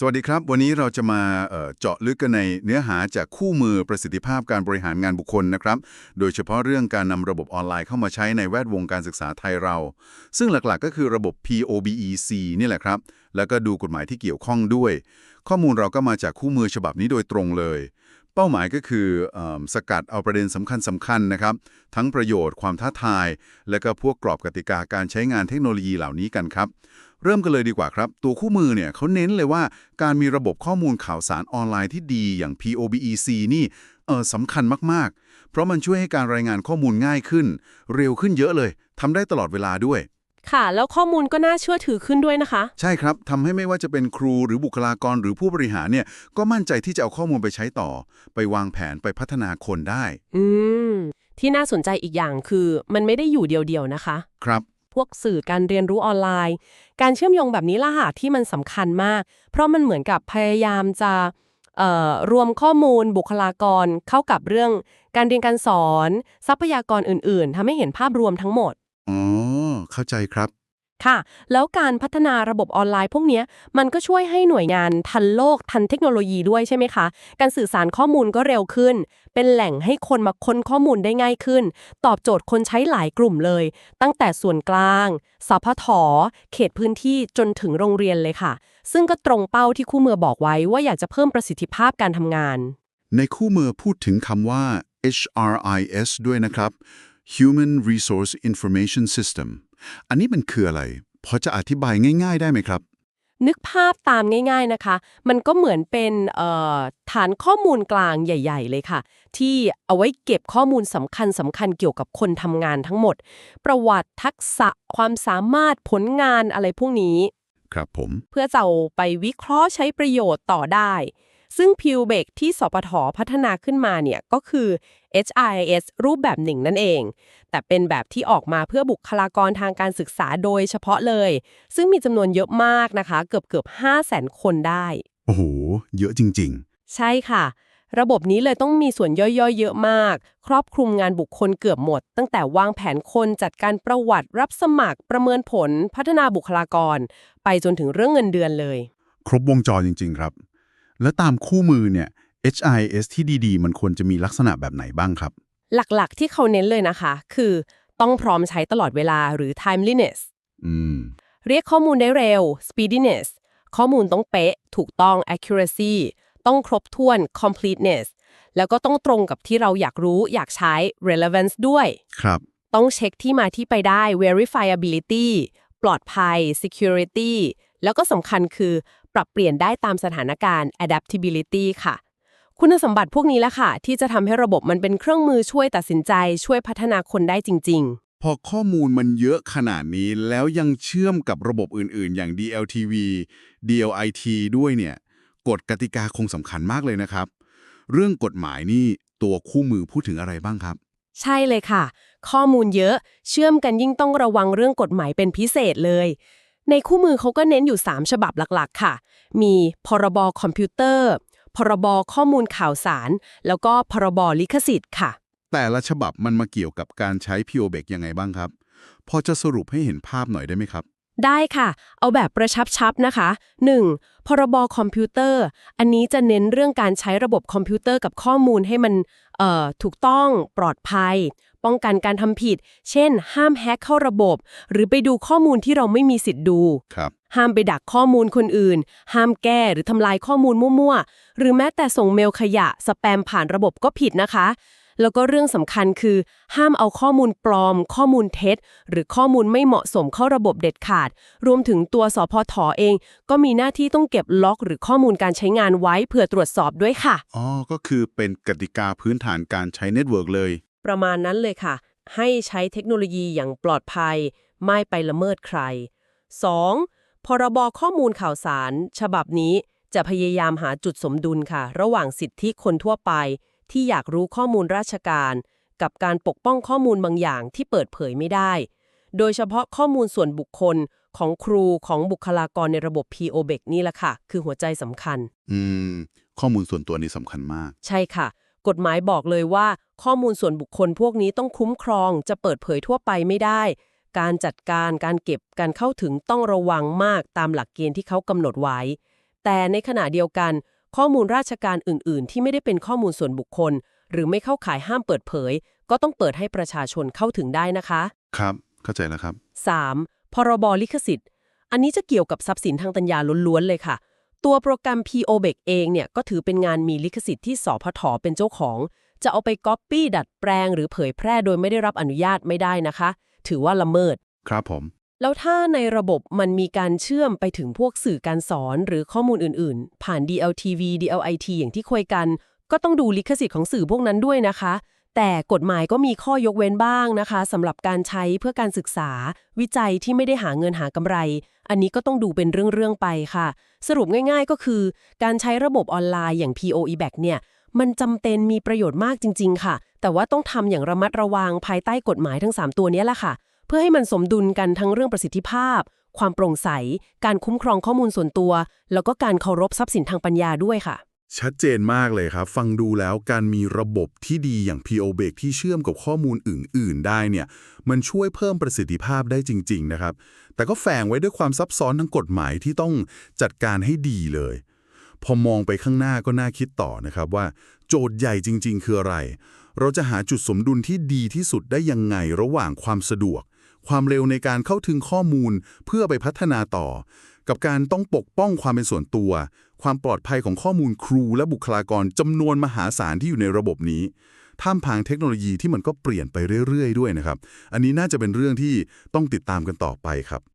สวัสดีครับ วันนี้เราจะมาเจาะลึกกันในเนื้อหาจากคู่มือประสิทธิภาพการบริหารงานบุคคลนะครับ โดยเฉพาะเรื่องการนำระบบออนไลน์เข้ามาใช้ในแวดวงการศึกษาไทยเรา ซึ่งหลักๆ ก็คือระบบ POBEC นี่แหละครับ แล้วก็ดูกฎหมายที่เกี่ยวข้องด้วย ข้อมูลเราก็มาจากคู่มือฉบับนี้โดยตรงเลย เป้าหมายก็คืออสกัดเอาประเด็นสำคัญสคัญๆนะครับ ทั้งประโยชน์ความท้าทาย และก็พวกกรอบกติกาการใช้งานเทคโนโลยีเหล่านี้กันครับ เริ่มกันเลยดีกว่าครับ ตัวคู่มือเนี่ยเขาเน้นเลยว่าการมีระบบข้อมูลข่าวสารออนไลน์ที่ดีอย่าง POBEC นี่เออสำคัญมากๆ เพราะมันช่วยให้การรายงานข้อมูลง่ายขึ้น เร็วขึ้นเยอะเลยทำได้ตลอดเวลาด้วย ค่ะ แล้วข้อมูลก็น่าเชื่อถือขึ้นด้วยนะคะ ใช่ครับทำให้ไม่ว่าจะเป็นครูหรือบุคลากรหรือผู้บริหารเนี่ยก็มั่นใจที่จะเอาข้อมูลไปใช้ต่อ ไปวางแผนไปพัฒนาคนได้ อืม ที่น่าสนใจอีกอย่างคือ มันไม่ได้อยู่เดียวๆนะคะ ครับ พวกสื่อการเรียนรู้ออนไลน์ การเชื่อมโยงแบบนี้ล่ะค่ะที่มันสำคัญมาก เพราะมันเหมือนกับพยายามจะเอ่อรวมข้อมูลบุคลากรเข้ากับเรื่อง การเรียนการสอน ทรัพยากรอื่น ๆทำให้เห็นภาพรวมทั้งหมด อ๋อ เข้าใจครับ ค่ะ แล้วการพัฒนาระบบออนไลน์พวกเนี้ยมันก็ช่วยให้หน่วยงานทันโลกทันเทคโนโลยีด้วยใช่ไหมคะ การสื่อสารข้อมูลก็เร็วขึ้น เป็นแหล่งให้คนมาค้นข้อมูลได้ง่ายขึ้น ตอบโจทย์คนใช้หลายกลุ่มเลย ตั้งแต่ส่วนกลางสพทเขตพื้นที่จนถึงโรงเรียนเลยค่ะ ซึ่งก็ตรงเป้าที่คู่มือบอกไว้ว่าอยากจะเพิ่มประสิทธิภาพการทำงาน ในคู่มือพูดถึงคำว่า HRIS ด้วยนะครับ Human Resource Information System อันนี้มันคืออะไร พอจะอธิบายง่าย ๆ ได้ไหมครับ นึกภาพตามง่าย ๆนะคะ มันก็เหมือนเป็นเอ่อฐานข้อมูลกลางใหญ่ ๆ เลยค่ะ ที่เอาไว้เก็บข้อมูลสำคัญสำคัญเกี่ยวกับคนทำงานทั้งหมด ประวัติทักษะความสามารถผลงานอะไรพวกนี้ ครับผม เพื่อจะเอาไปวิเคราะห์ใช้ประโยชน์ต่อได้ ซึ่ง p u b e c ที่สปทพัฒนาขึ้นมาเนี่ยก็คือ HIS รูปแบบหนึ่งนั่นเอง แต่เป็นแบบที่ออกมาเพื่อบุคลากรทางการศึกษาโดยเฉพาะเลย ซึ่งมีจำนวนเยอะมากนะคะ เกือบเกือบ5 0 0 0 0 0คนได้ โอ้โห เยอะจริงใช่ค่ะ ระบบนี้เลยต้องมีส่วนย่อยๆ เยอะมาก ครอบคลุมงานบุคคลเกือบหมด ตั้งแต่วางแผนคนจัดการประวัติรับสมัครประเมินผลพัฒนาบุคลากร ไปจนถึงเรื่องเงินเดือนเลยๆครบวงจรจริง ๆ ครับ แล้วตามคู่มือเนี่ย HIS ที่ดีๆ มันควรจะมีลักษณะแบบไหนบ้างครับ หลักๆ ที่เขาเน้นเลยนะคะ คือต้องพร้อมใช้ตลอดเวลาหรือ timeliness อืม เรียกข้อมูลได้เร็ว speediness ข้อมูลต้องเป๊ะ ถูกต้อง accuracy ต้องครบถ้วน completeness แล้วก็ต้องตรงกับที่เราอยากรู้อยากใช้ relevance ด้วย ครับ ต้องเช็คที่มาที่ไปได้ verifiability ปลอดภัย security แล้วก็สำคัญคือปรับเปลี่ยนได้ตามสถานการณ์ adaptability ค่ะ คุณสมบัติพวกนี้แหละค่ะ ที่จะทำให้ระบบมันเป็นเครื่องมือช่วยตัดสินใจ ช่วยพัฒนาคนได้จริงพอข้อมูลมันเยอะขนาดนี้แล้วยังเชื่อมกับระบบอื่นๆ อย่าง DLTV DLIT ด้วยเนี่ย กฎกติกาคงสำคัญมากเลยนะครับ เรื่องกฎหมายนี่ตัวคู่มือพูดถึงอะไรบ้างครับๆใช่เลยค่ะ ข้อมูลเยอะ เชื่อมกันยิ่งต้องระวังเรื่องกฎหมายเป็นพิเศษเลย ในคู่มือเขาก็เน้นอยู่ 3 ฉบับหลักๆ ค่ะ มีพรบคอมพิวเตอร์ พรบข้อมูลข่าวสาร แล้วก็พรบลิขสิทธิ์ค่ะ แต่ละฉบับมันมาเกี่ยวกับการใช้ p o b e c ยังไงบ้างครับ พอจะสรุปให้เห็นภาพหน่อยได้ไหมครับ ได้ค่ะ เอาแบบประชับๆนะคะ 1. พรบคอมพิวเตอร์ อันนี้จะเน้นเรื่องการใช้ระบบคอมพิวเตอร์กับข้อมูลให้มันเอ่อถูกต้องปลอดภัย ป้องกันการทำผิด เช่น ห้ามแฮ็กเข้าระบบ หรือไปดูข้อมูลที่เราไม่มีสิทธิ์ดูครับห้ามไปดักข้อมูลคนอื่น ห้ามแก้หรือทำลายข้อมูลมั่วๆ หรือแม้แต่ส่งเมลขยะ สแปมผ่านระบบก็ผิดนะคะ แล้วก็เรื่องสำคัญคือ ห้ามเอาข้อมูลปลอม ข้อมูลเท็จ หรือข้อมูลไม่เหมาะสมเข้าระบบเด็ดขาด รวมถึงตัวสพทเอง ก็มีหน้าที่ต้องเก็บล็อก หรือข้อมูลการใช้งานไว้เพื่อตรวจสอบด้วยค่ะ อ๋อ ก็คือเป็นกติกาพื้นฐานการใช้เน็ตเวิร์กเลย ประมาณนั้นเลยค่ะ ให้ใช้เทคโนโลยีอย่างปลอดภัย ไม่ไปละเมิดใคร 2. พรบข้อมูลข่าวสาร ฉบับนี้จะพยายามหาจุดสมดุลค่ะ ระหว่างสิทธิคนทั่วไป ที่อยากรู้ข้อมูลราชการ กับการปกป้องข้อมูลบางอย่างที่เปิดเผยไม่ได้ โดยเฉพาะข้อมูลส่วนบุคคลของครูของบุคลากรในระบบ POBEC นี่แหละค่ะ คือหัวใจสำคัญ อืม ข้อมูลส่วนตัวนี้สำคัญมาก ใช่ค่ะ กฎหมายบอกเลยว่า ข้อมูลส่วนบุคคลพวกนี้ต้องคุ้มครอง จะเปิดเผยทั่วไปไม่ได้ การจัดการการเก็บการเข้าถึงต้องระวังมากตามหลักเกณฑ์ที่เขากำหนดไว้ แต่ในขณะเดียวกัน ข้อมูลราชการอื่น ๆ ที่ไม่ได้เป็นข้อมูลส่วนบุคคล หรือไม่เข้าข่ายห้ามเปิดเผย ก็ต้องเปิดให้ประชาชนเข้าถึงได้นะคะ ครับ เข้าใจแล้วครับ 3. พรบลิขสิทธิ์ อันนี้จะเกี่ยวกับทรัพย์สินทางปัญญาล้วนๆเลยค่ะ ตัวโปรแกรม POBEC เองเนี่ยก็ถือเป็นงานมีลิขสิทธิ์ที่สพทเป็นเจ้าของ จะเอาไปก๊อปปี้ดัดแปลง หรือเผยแพร่โดยไม่ได้รับอนุญาตไม่ได้นะคะ ถือว่าละเมิด ครับผม แล้วถ้าในระบบมันมีการเชื่อมไปถึงพวกสื่อการสอนหรือข้อมูลอื่นๆ ผ่าน DLTV DLIT อย่างที่คุยกัน ก็ต้องดูลิขสิทธิ์ของสื่อพวกนั้นด้วยนะคะ แต่กฎหมายก็มีข้อยกเว้นบ้างนะคะสำหรับการใช้เพื่อการศึกษา วิจัยที่ไม่ได้หาเงินหากำไร อันนี้ก็ต้องดูเป็นเรื่องๆไปค่ะ สรุปง่ายๆ ก็คือ การใช้ระบบออนไลน์อย่าง POE Back เนี่ยมันจำเป็นมีประโยชน์มากจริง ๆ ค่ะ แต่ว่าต้องทำอย่างระมัดระวังภายใต้กฎหมายทั้ง 3 ตัวนี้แหละค่ะ เพื่อให้มันสมดุลกันทั้งเรื่องประสิทธิภาพ ความโปร่งใส การคุ้มครองข้อมูลส่วนตัว แล้วก็การเคารพทรัพย์สินทางปัญญาด้วยค่ะ ชัดเจนมากเลยครับ ฟังดูแล้วการมีระบบที่ดีอย่าง PO b a k ที่เชื่อมกับข้อมูลอื่น ๆ ได้เนี่ย มันช่วยเพิ่มประสิทธิภาพได้จริง ๆ นะครับ แต่ก็แฝงไว้ด้วยความซับซ้อนทางกฎหมายที่ต้องจัดการให้ดีเลย พอมองไปข้างหน้าก็น่าคิดต่อนะครับว่า โจทย์ใหญ่จริง ๆ คืออะไร เราจะหาจุดสมดุลที่ดีที่สุดได้ยังไงระหว่างความสะดวก ความเร็วในการเข้าถึงข้อมูลเพื่อไปพัฒนาต่อ กับการต้องปกป้องความเป็นส่วนตัว ความปลอดภัยของข้อมูลครูและบุคลากรจำนวนมหาศาลที่อยู่ในระบบนี้ท่ามพางเทคโนโลยีที่มันก็เปลี่ยนไปเรื่อย ๆ ด้วยนะครับ อันนี้น่าจะเป็นเรื่องที่ต้องติดตามกันต่อไปครับ